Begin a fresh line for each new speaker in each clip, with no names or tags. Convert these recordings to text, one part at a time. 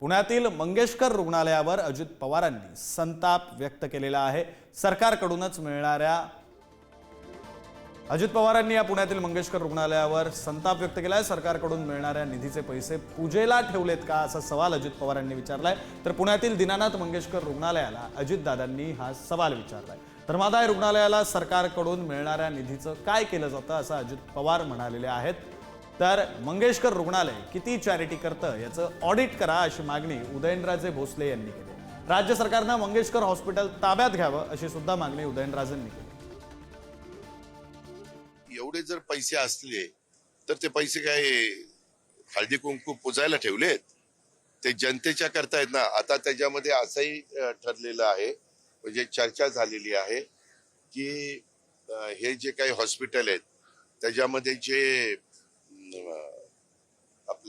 पुण्यातील मंगेशकर रुग्णालयावर अजित पवारांनी संताप व्यक्त केलेला आहे. सरकारकडूनच मिळणाऱ्या अजित पवारांनी या पुण्यातील मंगेशकर रुग्णालयावर संताप व्यक्त केलाय. सरकारकडून मिळणाऱ्या निधीचे पैसे पूजेला ठेवलेत का असा सवाल अजित पवारांनी विचारलाय. तर पुण्यातील दीनानाथ मंगेशकर रुग्णालयाला अजितदादांनी हा सवाल विचारलाय. धर्मादाय रुग्णालयाला सरकारकडून मिळणाऱ्या निधीचं काय केलं जातं असं अजित पवार म्हणालेले आहेत. तर मंगेशकर रुग्णालय किती चॅरिटी करतं याचं ऑडिट करा अशी मागणी उदयनराजे भोसले यांनी केली. राज्य सरकारनं मंगेशकर हॉस्पिटल ताब्यात घ्यावं अशी सुद्धा मागणी उदयनराजेंनी केली.
एवढे जर पैसे असले तर ते पैसे काय हळदी कुंकू पुजायला ठेवलेत? ते जनतेच्या करतायत ना. आता त्याच्यामध्ये असंही ठरलेलं आहे म्हणजे चर्चा झालेली आहे की हे जे काही हॉस्पिटल आहेत त्याच्यामध्ये जे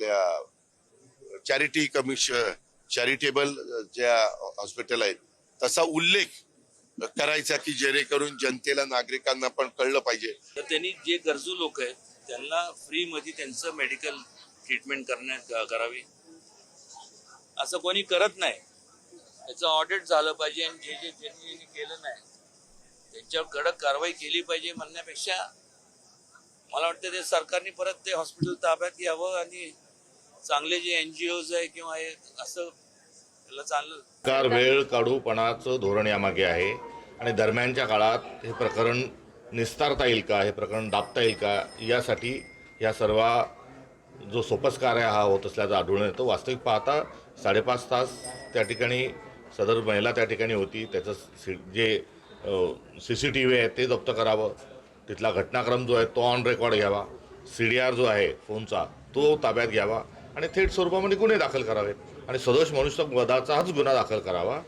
आपल्या चॅरिटी कमिशन चॅरिटेबल ज्या हॉस्पिटल आहेत तसा उल्लेख करायचा की जेणेकरून जनतेला नागरिकांना पण कळलं पाहिजे.
तर त्यांनी जे गरजू लोक आहेत त्यांना फ्री मध्ये त्यांचं मेडिकल ट्रीटमेंट करण्यात करावी. असं कोणी करत नाही. त्याचं ऑडिट झालं पाहिजे आणि जे जे ज्यांनी ज्यांनी केलं नाही त्यांच्यावर कडक कारवाई केली पाहिजे म्हणण्यापेक्षा मला वाटतं ते सरकारने परत ते हॉस्पिटल ताब्यात घ्यावं आणि चांगले जे एन जी ओज आहे किंवा हे असं त्याला चांगलं
सरकार वेळ काढूपणाचं धोरण यामागे आहे. आणि दरम्यानच्या काळात हे प्रकरण निस्तारता येईल का हे प्रकरण दाबता येईल का यासाठी या सर्व जो सोपस्कार आहे हा होत असल्याचा आढळून येतो. वास्तविक पाहता साडेपाच तास त्या ठिकाणी सदर महिला त्या ठिकाणी होती. त्याचं सी जे सी सी टी व्ही आहे ते जप्त करावं. तिथला घटनाक्रम जो आहे तो ऑन रेकॉर्ड घ्यावा. सी डी आर जो आहे फोनचा तो ताब्यात घ्यावा. आणि थेट स्वरूपामध्ये गुन्हे दाखल करावेत. आणि सदोष मनुष्य वधाचा हाच गुन्हा दाखल करावा.